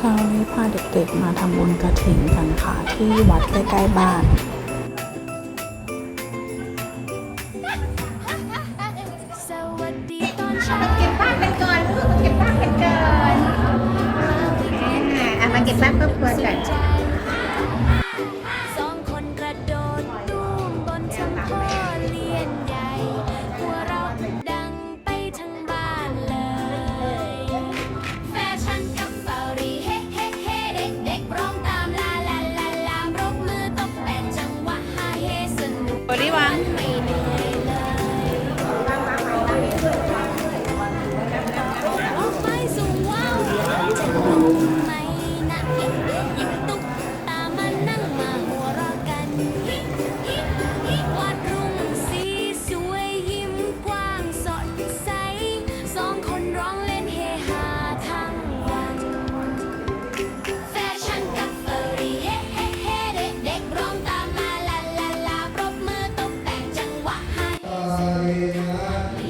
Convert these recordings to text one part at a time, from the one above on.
เช้านี้พาเด็กๆมาทำบุญกระถิ่นกันค่ะ ที่วัดใกล้ๆบ้าน สวัสดีตอนเช้าเก็บบ้านเกันก่อนลูกเก็บบ้านเกันก่อนอะมาเก็บบ้านครอบครัวก่อน กบริ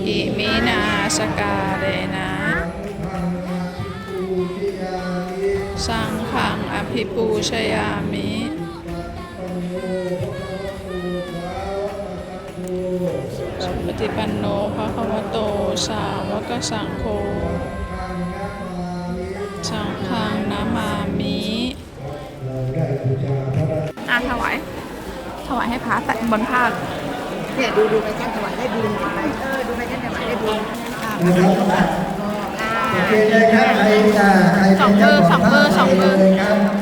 อิมินาสกาเดนะสังขังอภิปูชยามิสุปฏิปันโนภะคะวะโต สาวกสังโฆ สังฆังนามามิอะถวาย ถวายให้พระแต่บนผ้าเนี่ยดูดูไปกันถวายได้บุญไปเออดูไปกันถวายได้บุญอะ โอเคเลยครับใครจะใครเป็นเจ้าของสองมือสองมือภาพเลยครับ